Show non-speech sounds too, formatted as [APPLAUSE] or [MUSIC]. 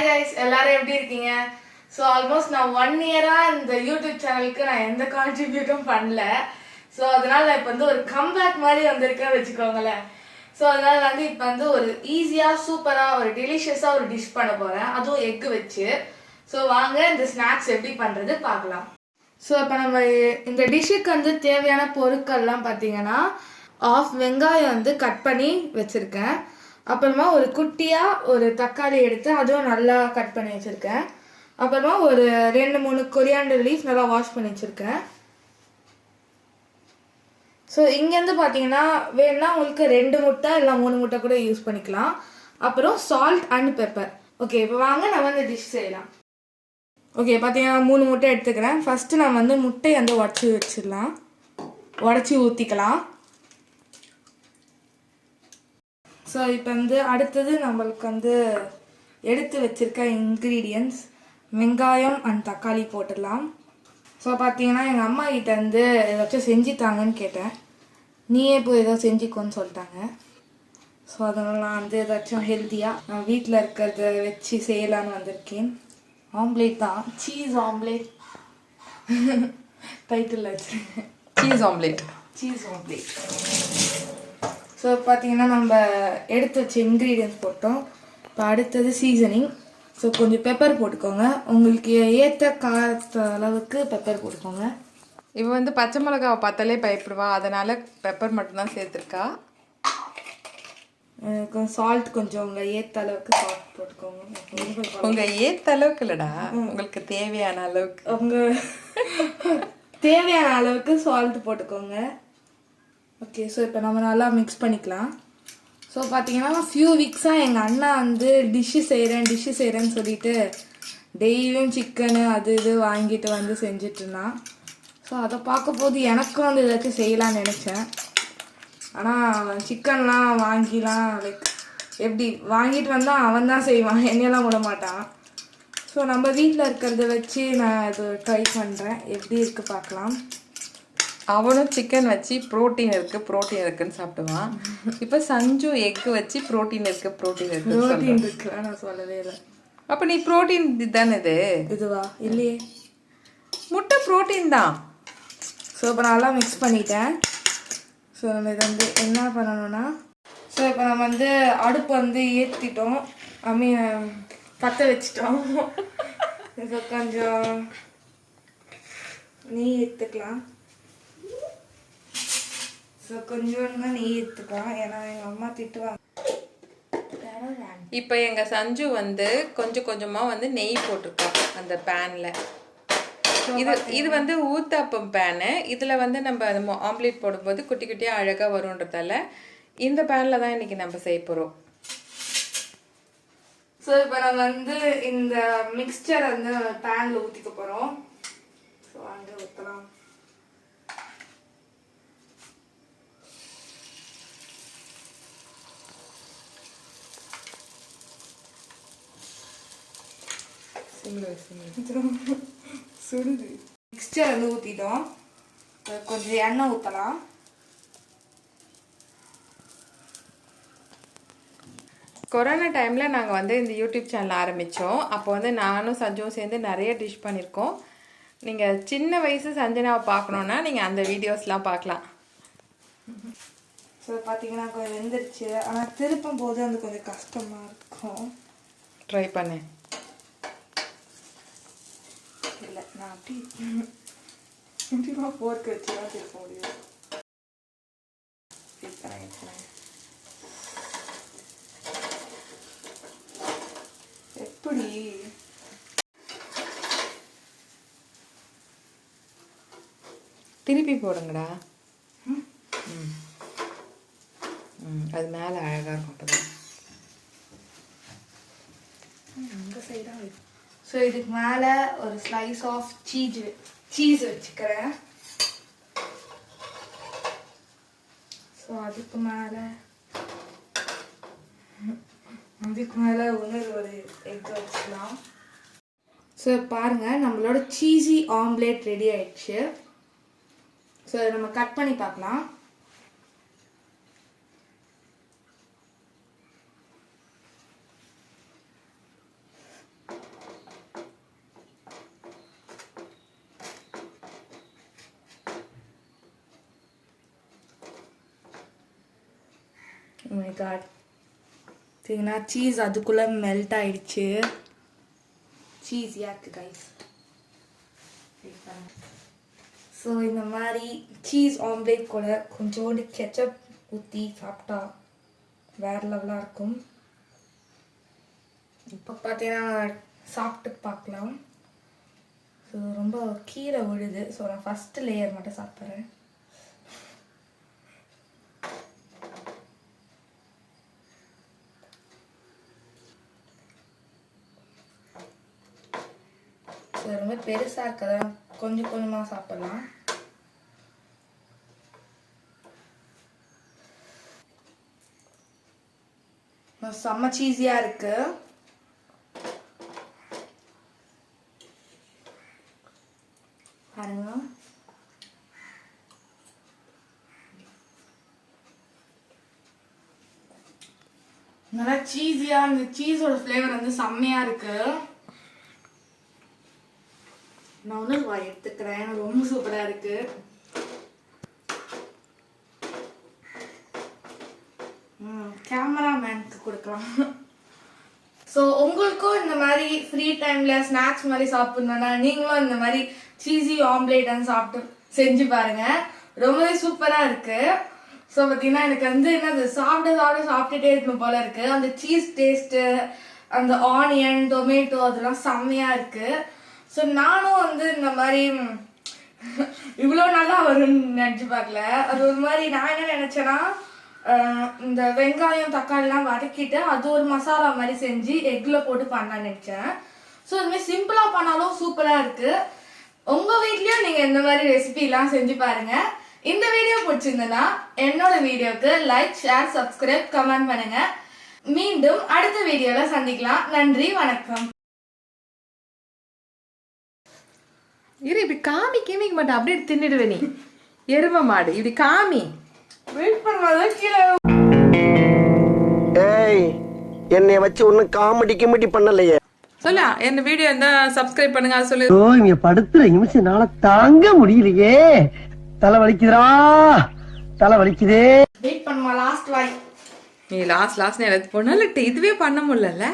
Hi guys எல்லாரும் எப்படி இருக்கீங்க? ஸோ ஆல்மோஸ்ட் நான் ஒன் இயராக இந்த யூடியூப் சேனலுக்கு நான் எந்த கான்ட்ரிபியூட்டும் பண்ணல. ஸோ அதனால நான் இப்போ வந்து ஒரு கம்பேக் மாதிரி வந்திருக்கேன் வச்சுக்கோங்களேன். ஸோ அதனால வந்து இப்போ வந்து ஒரு ஈஸியாக சூப்பராக ஒரு டெலிஷியஸாக ஒரு டிஷ் பண்ண போகிறேன் அதுவும் எக் வச்சு. ஸோ வாங்க இந்த ஸ்நாக்ஸ் எப்படி பண்ணுறது பார்க்கலாம். ஸோ இப்போ நம்ம இந்த டிஷ்ஷுக்கு வந்து தேவையான பொருட்கள்லாம் பார்த்தீங்கன்னா ஆஃப் வெங்காயம் வந்து கட் பண்ணி வச்சுருக்கேன். அப்புறமா ஒரு குட்டியாக ஒரு தக்காளி எடுத்து அதுவும் நல்லா கட் பண்ணி வச்சுருக்கேன். அப்புறமா ஒரு ரெண்டு மூணு கொரியாண்டர் லீஃப் நல்லா வாஷ் பண்ணி வச்சுருக்கேன். ஸோ இங்கேருந்து பார்த்தீங்கன்னா வேணும்னா உங்களுக்கு ரெண்டு முட்டை இல்லை மூணு முட்டை கூட யூஸ் பண்ணிக்கலாம். அப்புறம் சால்ட் அண்ட் பெப்பர் ஓகே இப்போ வாங்க நம்ம இந்த டிஷ் செய்யலாம். ஓகே பார்த்தீங்கன்னா மூணு முட்டை எடுத்துக்கிறேன். ஃபஸ்ட்டு நான் வந்து முட்டையை வந்து உடச்சி வச்சிடலாம். உடச்சி ஊற்றிக்கலாம் ஸோ இப்போ வந்து அடுத்தது நம்மளுக்கு வந்து எடுத்து வச்சிருக்க இன்க்ரீடியன்ஸ் வெங்காயம் அண்ட் தக்காளி போட்டுடலாம். ஸோ பார்த்தீங்கன்னா எங்கள் அம்மா கிட்ட வந்து ஏதாச்சும் செஞ்சு தாங்கன்னு கேட்டேன். நீயே போய் ஏதோ செஞ்சுக்கோன்னு சொல்லிட்டாங்க. ஸோ அதனால் நான் வந்து ஏதாச்சும் ஹெல்த்தியாக நான் வீட்டில் இருக்கிறத வச்சு செய்யலான்னு வந்திருக்கேன். ஆம்லேட் தான். சீஸ் ஆம்லேட் டைட்டில் வச்சுருக்கேன். Cheese omelette cheese omelette so பார்த்தீங்கன்னா நம்ம எடுத்து வச்ச இன்க்ரீடியன்ஸ் போட்டோம். இப்போ அடுத்தது சீசனிங் ஸோ கொஞ்சம் பெப்பர் போட்டுக்கோங்க. உங்களுக்கு ஏற்ற காரத்த அளவுக்கு பெப்பர் போட்டுக்கோங்க. இவ வந்து பச்சை மிளகாவை பார்த்தாலே பயப்படுவா. அதனால பெப்பர் மட்டும்தான் சேர்த்துருக்கா. சால்ட் கொஞ்சம் உங்கள் ஏற்ற அளவுக்கு சால்ட் போட்டுக்கோங்க. ரொம்ப உங்க ஏத்த அளவுக்கு இல்லடா. உங்களுக்கு தேவையான அளவுக்கு. உங்கள் [LAUGHS] தேவையான அளவுக்கு சால்ட் போட்டுக்கோங்க. ஓகே ஸோ இப்போ நம்ம நல்லா மிக்ஸ் பண்ணிக்கலாம். ஸோ பார்த்தீங்கன்னா ஃபியூ வீக்ஸாக எங்கள் அண்ணா வந்து டிஷ்ஷு செய்கிறேன் டிஷ்ஷு செய்கிறேன்னு சொல்லிட்டு டெய்லியும் சிக்கனு அது இது வாங்கிட்டு வந்து செஞ்சுட்டு இருந்தான். ஸோ அதை பார்க்கும்போது எனக்கும் வந்து ஏதாச்சும் செய்யலாம்னு நினச்சேன். ஆனால் சிக்கன்லாம் வாங்கிலாம் லைக் எப்படி வாங்கிட்டு வந்தால் அவன் தான் செய்வான் என்னையெல்லாம் விட மாட்டான். ஸோ நம்ம வீட்டில் இருக்கிறத வச்சு நான் இது ட்ரை பண்ணுறேன் எப்படி இருக்குது பார்க்கலாம். அவனும் சிக்கன் வச்சு புரோட்டீன் இருக்கு புரோட்டீன் இருக்குன்னு சாப்பிடுவான். இப்போ சஞ்சு எக் வச்சு புரோட்டீன் இருக்கு புரோட்டீன் இருக்கு ப்ரோட்டீன் இருக்குல்ல நான் சொல்லவே இல்லை. அப்ப நீ புரோட்டீன் தானே இது? இதுவா? இல்லையே. முட்டை புரோட்டீன் தான். ஸோ இப்போ நல்லா மிக்ஸ் பண்ணிட்டேன். ஸோ நம்ம இதை வந்து என்ன பண்ணணும்னா ஸோ இப்போ நம்ம வந்து அடுப்பு வந்து ஏற்றிட்டோம் ஐ மீன் பற்ற வச்சிட்டோம். [LAUGHS] இப்போ கொஞ்சம் நெய் ஏற்றுக்கலாம் ஸோ கொஞ்சம் தான் நெய் ஏற்றுக்கலாம் ஏன்னா எங்கள் அம்மா திட்டுவாங்க. இப்போ எங்க சஞ்சு வந்து கொஞ்சம் கொஞ்சமா வந்து நெய் போட்டிருக்கா அந்த பேன்ல இது இது வந்து ஊத்தாப்பம் பேனு இதுல வந்து நம்ம ஆம்லேட் போடும்போது குட்டி குட்டியா அழகா வரும்ன்றதால இந்த பேன்ல தான் இன்னைக்கு நம்ம செய்ய போறோம். ஸோ இப்போ நம்ம வந்து இந்த மிக்ஸ்சர் வந்து பேனில் ஊற்றிக்க போகிறோம் ஸோ அங்கே ஊற்றலாம் சுடுது மிக்ஸ்சர் வந்து ஊற்றிட்டோம் கொஞ்சம் எண்ணெய் ஊற்றலாம் கொரோனா டைமில் நாங்கள் வந்து இந்த யூடியூப் சேனல் ஆரம்பித்தோம் அப்போ வந்து நானும் சஞ்சுவும் சேர்ந்து நிறைய டிஷ் பண்ணியிருக்கோம். நீங்கள் சின்ன வயசு சஞ்சனாவை பார்க்கணுன்னா நீங்கள் அந்த வீடியோஸ்லாம் பார்க்கலாம். ஸோ பார்த்தீங்கன்னா கொஞ்சம் வெந்துருச்சு. ஆனால் திருப்பும் போது அது கொஞ்சம் கஷ்டமாக இருக்கும். ட்ரை பண்ணேன் இல்லை நான் அப்படி கண்டிப்பாக ஃபோர்க்கு வச்சு தான் திருப்ப முடியும். எப்படி திருப்பி போடுங்கடா ம் ம் அது மேலே அழகாக இருக்கும் அப்போ தான் இந்த சைடாக ஸோ இதுக்கு மேலே ஒரு ஸ்லைஸ் ஆஃப் சீஸ் சீஸ் வச்சுக்கிறேன். ஸோ அதுக்கு மேலே அதுக்கு மேலே இன்னொரு ஒரு எக் வச்சுக்கலாம். ஸோ பாருங்கள் நம்மளோட சீஸி ஆம்லேட் ரெடி ஆயிடுச்சு. ஸோ நம்ம கட் பண்ணி பார்க்கலாம். Oh மை காட் சரிங்களா? சீஸ் அதுக்குள்ளே மெல்ட் ஆயிடுச்சு. சீஸியாக இருக்குது கைஸ் ஸோ இந்த மாதிரி சீஸ் ஆம்லேட் கூட கொஞ்சோண்டு கெச்சப் ஊற்றி சாப்பிட்டா வேற லெவலாக இருக்கும். இப்போ பார்த்தீங்கன்னா சாப்பிட்டு பார்க்கலாம் ஸோ ரொம்ப கீரை விழுது. ஸோ நான் ஃபஸ்ட்டு லேயர் மட்டும் சாப்பிட்றேன் ஸோ ரொம்ப பெருசாக இருக்கதா? கொஞ்சம் கொஞ்சமாக சாப்பிடலாம். செம்ம சீஸியாக இருக்கு. பாருங்க. நல்லா சீஸியாக அந்த சீஸோட ஃப்ளேவர் வந்து செம்மையாக இருக்கு. நான் வந்து வா எடுத்துக்கிறேன். ரொம்ப சூப்பராக இருக்கு. கேமராமேனுக்கு கொடுக்கலாம். ஸோ உங்களுக்கும் இந்த மாதிரி ஃப்ரீ டைமில் ஸ்நாக்ஸ் மாதிரி சாப்பிட்ணுன்னா நீங்களும் இந்த மாதிரி சீஸி ஆம்லேட் சாப்பிட்டு செஞ்சு பாருங்க. ரொம்பவே சூப்பராக இருக்கு. ஸோ பார்த்தீங்கன்னா எனக்கு வந்து என்னது சாப்பிட சாப்பிட சாப்பிட்டுட்டே இருக்கணும் போல இருக்கு. அந்த சீஸ் டேஸ்ட்டு அந்த ஆனியன் டொமேட்டோ அதெல்லாம் செம்மையாக இருக்குது ஸோ நானும் வந்து இந்த மாதிரி இவ்வளோ நல்லா வரும்னு நினச்சி பார்க்கல. அது ஒரு மாதிரி நான் என்ன நினச்சேன்னா இந்த வெங்காயம் தக்காளிலாம் வதக்கிட்டு அது ஒரு மசாலா மாதிரி செஞ்சு எக்கில் போட்டு பண்ணலாம்னு நினச்சேன். ஸோ இதுமாதிரி சிம்பிளாக பண்ணாலும் சூப்பராக இருக்குது உங்கள் வீட்லேயும் நீங்கள் இந்த மாதிரி ரெசிபிலாம் செஞ்சு பாருங்கள் இந்த வீடியோ பிடிச்சிருந்ததுன்னா என்னோட வீடியோக்கு லைக் ஷேர் சப்ஸ்கிரைப் கமெண்ட் பண்ணுங்கள் மீண்டும் அடுத்த வீடியோவில் சந்திக்கலாம். நன்றி வணக்கம். இரு இப்படி காமி கிமிக்க மாட்டேன் அப்படியே தின்னுடுவே நீ. எரும மாடு இப்படி காமி. வெயிட் பண்ணும்போது கீழே ஏய் என்னை வச்சு ஒன்னும் காமெடி கிமெடி பண்ணலையே. சொல்லா என்ன வீடியோ இருந்தா சப்ஸ்கிரைப் பண்ணுங்க அது சொல்லு. ஐயோ இங்க படுத்துற நிமிஷம்னால தாங்க முடியலையே. தலை வலிக்குதுடா. தலை வலிக்குதே. வெயிட் பண்ணுமா லாஸ்ட் வாய் நீ லாஸ்ட் லாஸ்ட் நேரத்துக்கு போனாலும் இதுவே பண்ண முடியல